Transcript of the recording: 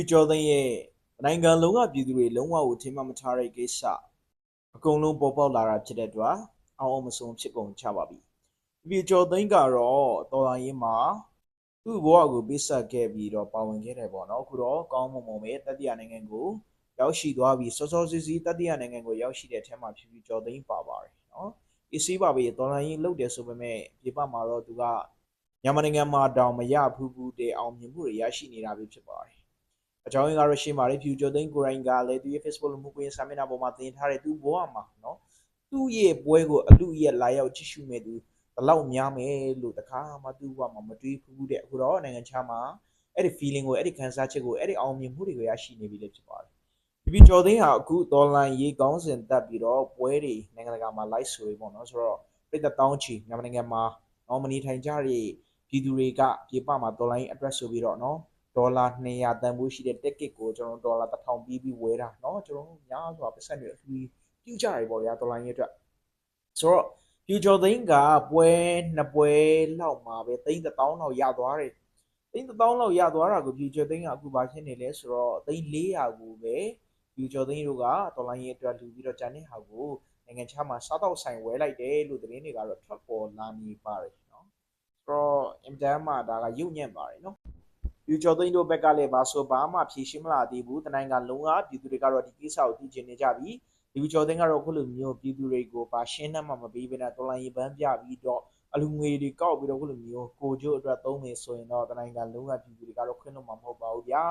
ဒီကျော်သိန်းရဲ့နိုင်ငံလုံးကပြည်သူတွေလုံးဝကိုထင်မှတ်မထားတဲ့ကိစ္စအကုန်လုံးပေါ်ပေါက်လာတာဖြစ်တဲ့အတွက်အောင်အောင်မဆုံးဖြစ်ကုန်ချပါပြီဒီကျော်သိန်းကတော့တော်လိုင်းရေးမှာသူ့ဘဝကိုပေးဆက်ခဲ့ပြီးတော့ပါဝင်ခဲ့တယ်ပေါ့နော်အခုတော့ကောင်းမွန်မွန်ပဲတတိယနိုင်ငံကိုရောက်ရှိသွားပြီးစောစောစီးစီးတတိယနိုင်ငံကိုရောက်ရှိတဲ့အထက်မှာဖြစ်ပြီးကျော်သိန်းပါပါတယ်နော်အစီပါပဲတော်လိုင်းရေးလုပ်တယ်ဆိုပေမဲ့ဒီပမှာတော့သူကမြန်မာနိုင်ငံမှာတောင်မရဘူးဘူးတဲ့အောင်မြင်မှုတွေရရှိနေတာပဲဖြစ်ပါတယ် အကြောင်းရင်းကတော့ရှင်းပါတယ် future သိန်းကိုရိုင်းကလည်းသူရဲ့ Facebook လူမှုကွန်ရက်စာမျက်နှာပေါ်မှာတင်ထားတဲ့သူ့ဘဝမှာနော်သူ့ရဲ့ပွဲကိုအလူရဲ့လာရောက်ကြည့်ရှုမဲ့သူဘယ်လောက်များမယ်လို့တခါမှသူ့ဘဝမှာမတွေးဘူးတဲ့အခုတော့နိုင်ငံခြားမှာအဲ့ဒီ feeling ကိုအဲ့ဒီခံစားချက်ကိုအဲ့ဒီအောင်မြင်မှုတွေကိုရရှိနေပြီလေဖြစ်ပါတယ်ဒီပြီးကျော်သိန်းဟာအခု online ရေးကောင်းစဉ်တက်ပြီးတော့ပွဲတွေနိုင်ငံတကာမှာ live ဆိုပြီးပေါ့နော်ဆိုတော့ပြည်သက်တောင်းချီမြန်မာနိုင်ငံမှာနော်မနီထိုင်ကြတဲ့ပြည်သူတွေကပြေပမှာ online address ဆိုပြီးတော့နော် ဒေါ်လာ200တန်ဖိုးရှိတဲ့ ticket ကိုကျွန်တော်ဒေါ်လာ1000ပြီးပြီးဝယ်တာเนาะကျွန်တော်များစွာပတ်ဆက်တွေအပြီးပြုကြရပေါ့ဗျာဒေါ်လာရင်းအတွက်ဆိုတော့ future thing ကပွဲနှစ်ပွဲလောက်မှာပဲသိန်း1000လောက်ရသွားတယ်သိန်း1000လောက်ရသွားတာကို future thing ကအခုဘာဖြစ်နေလဲဆိုတော့သိန်း400ကိုပဲ future thing တို့ကဒေါ်လာရင်းအတွက်လူပြီးတော့ဂျန်တဲ့ဟာကိုနိုင်ငံခြားမှာစားတော့ဆိုင်ဝယ်လိုက်တယ်လို့သတင်းတွေကတော့ထွက်ပေါ်လာနေပါတယ်เนาะဆိုတော့အင်တန်မှာဒါကရုပ်ညံ့ပါတယ်เนาะ ယူကျော်သိန်းတို့ဘက်ကလည်းဘာဆိုဘာမှဖြေရှင်းမလာသေးဘူးတနိုင်ငံလုံးကပြည်သူတွေကတော့ဒီကိစ္စကိုသိကျင်နေကြပြီဒီယူကျော်သိန်းကတော့ခုလိုမျိုးပြည်သူတွေကိုဘာရှင်းနှံ့မှမပေးဘဲနဲ့တော်လိုင်းရေးပန်းပြပြီးတော့အလူငွေတွေကောက်ပြီးတော့ခုလိုမျိုးကိုကျိုးအတွက်သုံးမယ်ဆိုရင်တော့တနိုင်ငံလုံးကပြည်သူတွေကတော့ခွင့်လို့မှာမဟုတ်ပါဘူးဗျာ